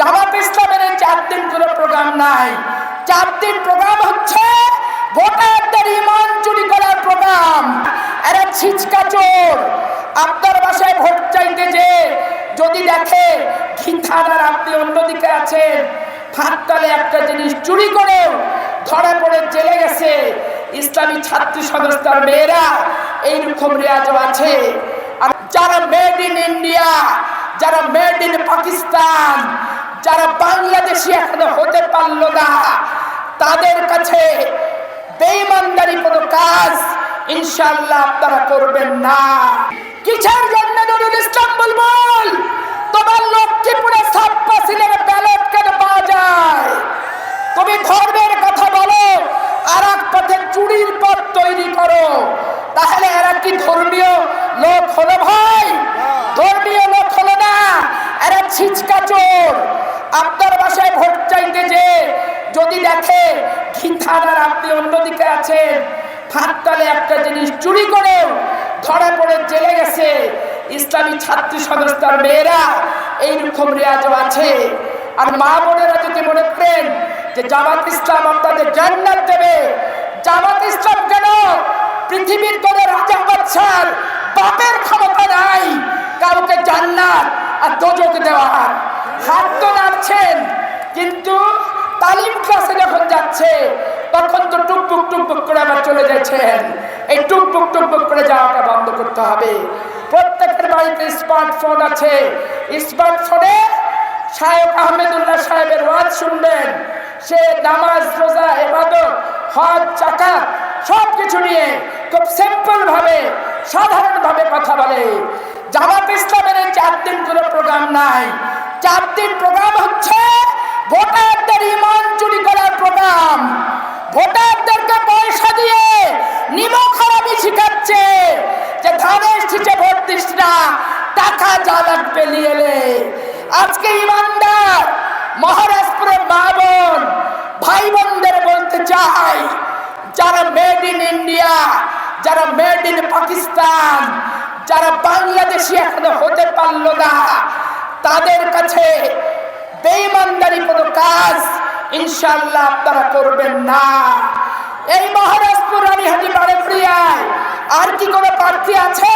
জামাত ইসলামের এই চার দিন কোনো প্রোগ্রাম নাই। চার দিন প্রোগ্রাম হচ্ছে ভোটারদের ইমান চুরি করার প্রোগ্রাম। এরা ছিচকা চোর। আপনার বাসায় ভোট চাইতে যে যদি দেখে ঘিথানার আপনি অন্যদিকে আছেন ফাঁকতালে একটা জিনিস চুরি করেও ধরা পড়ে জেলে গেছে। ইসলামী ছাত্রী সংস্থার মেয়েরা এইরকম রেয়াজও আছে। আর যারা মেড ইন ইন্ডিয়া যারা মেড ইন পাকিস্তান যারা বাংলাদেশি এখনও হতে পারল না, তাদের কাছে বেইমানদারি কোনো কাজ ইনশাল্লাহ আপনারা করবেন না। কিসের জন্য নুরুল ইসলাম বুলবুল? তোমার লক্ষ্মীপুরে ছাপ্পা সিলের ব্যালট কেন পাওয়া যায়? তুমি ধর্মের কথা বলো আর এক পথে চুরির পথ তৈরি করো। তাহলে এরা কি ধর্মীয় লোক হলো ভাই? ধর্মীয় লোক হলো না, এরা ছিচকা চোর আপনার বাসায় ভোট চাইতে যে যদি দেখে ঘি থানার আপনি অন্যদিকে আছেন ফাঁকতালে একটা জিনিস চুরি করেও ধরা পড়ে জেলে গেছে। ইসলামী ছাত্রী সংস্থার মেয়েরা এইরকম রেয়াজও আছে। আর মা বোনেরা যদি মনে করেন যে জামাত ইসলাম আপনাদের জান্নাত দেবে, জামাত ইসলাম কেন পৃথিবীর কোন রাজা বাচ্চার বাপের ক্ষমতা নাই, কাউকে জান্নাত আর দোজক দেওয়ার হাত তো নাড়ছেন, কিন্তু তালিম ক্লাসে যখন যাচ্ছে, তখন তো টুকটুক টুকটুক করে আবার চলে যাচ্ছেন। এই টুকটুক টুকটুক করে যাওয়াটা বন্ধ করতে হবে। প্রত্যেকের বাড়িতে স্মার্টফোন আছে। স্মার্টফোনে শাহেব আহমেদুল্লাহ সাহেবের ওয়াজ শুনবেন। সে নামাজ, রোজা এবাদত হজ চাকা সব কিছু নিয়ে খুব সিম্পল ভাবে সাধারণ ভাবে কথা বলে। জামাত ইসলামের এই চার দিন কোনো প্রোগ্রাম নাই। চার দিন প্রোগ্রাম হচ্ছে ভোটারদের ইমান চুরি করার প্রোগ্রাম ভোটারদেরকে পয়সা দিয়ে নিমক হারামি শিখাচ্ছে যে ধানের শীষে ভোট দিস না, টাকা যা লাগবে নিয়ে আজকে ইমানদার, মহারাষ্ট্রের মা বোন, ভাই বোনদের বলতে চাই, যারা মেড ইন ইন্ডিয়া যারা মেড ইন পাকিস্তান, যারা বাংলাদেশি এখনও হতে পারল না, তাদের কাছে বেইমানদারি কোনো কাজ ইনশাল্লাহ আপনারা করবেন না। এই মহারাজপুর রানীহাটি বাড়িয়ায় আর কি কোনো প্রার্থী আছে?